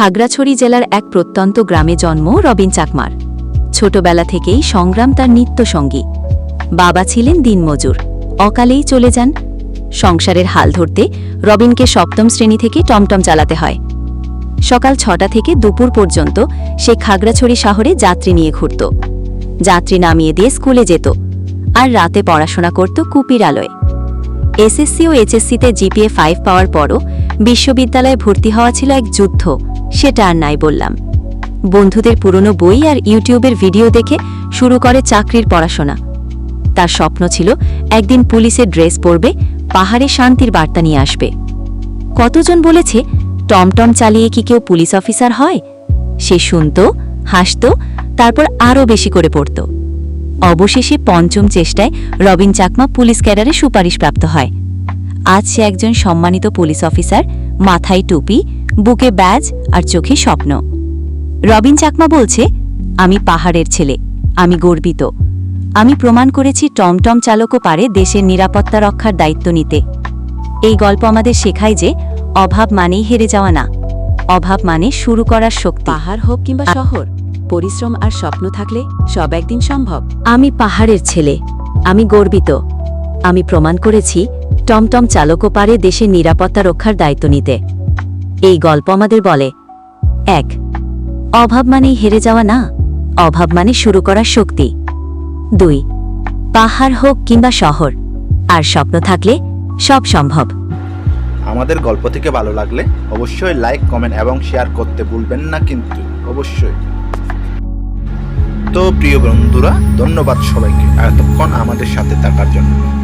খাগড়াছড়ি জেলার এক প্রত্যন্ত গ্রামে জন্ম রবিন চাকমার। ছোটবেলা থেকেই সংগ্রাম তার নিত্যসঙ্গী। বাবা ছিলেন দিনমজুর। অকালেই চলে যান। সংসারের হাল ধরতে রবিনকে সপ্তম শ্রেণি থেকে টমটম চালাতে হয়। সকাল ছটা থেকে দুপুর পর্যন্ত সে খাগড়াছড়ি শহরে যাত্রী নিয়ে ঘুরত। যাত্রী নামিয়ে দিয়ে স্কুলে যেত আর রাতে পড়াশোনা করত কুপির আলোয় এসএসসি ও এইচএসসিতে জিপিএ ফাইভ পাওয়ার পরও বিশ্ববিদ্যালয়ে ভর্তি হওয়া ছিল এক যুদ্ধ। সেটা আর নাই বললাম। বন্ধুদের পুরনো বই আর ইউটিউবের ভিডিও দেখে শুরু করে চাকরির পড়াশোনা। তার স্বপ্ন ছিল একদিন পুলিশের ড্রেস পরবে, পাহাড়ে শান্তির বার্তা নিয়ে আসবে। কতজন বলেছে, টমটম চালিয়ে কি কেউ পুলিশ অফিসার হয়? সে শুনত, হাসত, তারপর আরও বেশি করে পড়ত। অবশেষে পঞ্চম চেষ্টায় রবিন চাকমা পুলিশ ক্যাডারে সুপারিশপ্রাপ্ত হয়। আজ সে একজন সম্মানিত পুলিশ অফিসার, মাথায় টুপি বুকে ব্যাজ আর চোখে স্বপ্ন। রবিন চাকমা বলছে আমি পাহাড়ের ছেলে আমি গর্বিত। আমি প্রমাণ করেছি টমটম চালকও পারে দেশের নিরাপত্তা রক্ষার দায়িত্ব নিতে। এই গল্প আমাদের শেখায় যে অভাব মানেই হেরে যাওয়া না অভাব মানে শুরু করার শক্তি। পাহাড় হোক কিংবা শহর পরিশ্রম আর স্বপ্ন থাকলে সব একদিন সম্ভব। আমি পাহাড়ের ছেলে আমি গর্বিত। আমি প্রমাণ করেছি টমটম চালকও পারে দেশের নিরাপত্তা রক্ষার দায়িত্ব নিতে। এই গল্প আমাদের বলে। এক, অভাব মানেই হেরে যাওয়া না, অভাব মানে শুরু করার শক্তি। দুই, পাহাড় হোক কিংবা শহর, আর স্বপ্ন থাকলে সব সম্ভব। আমাদের গল্প থেকে ভালো লাগলে অবশ্যই লাইক, কমেন্ট এবং শেয়ার করতে ভুলবেন না কিন্তু, অবশ্যই। তো প্রিয় বন্ধুরা, ধন্যবাদ সবাইকে এতক্ষণ আমাদের সাথে থাকার জন্য।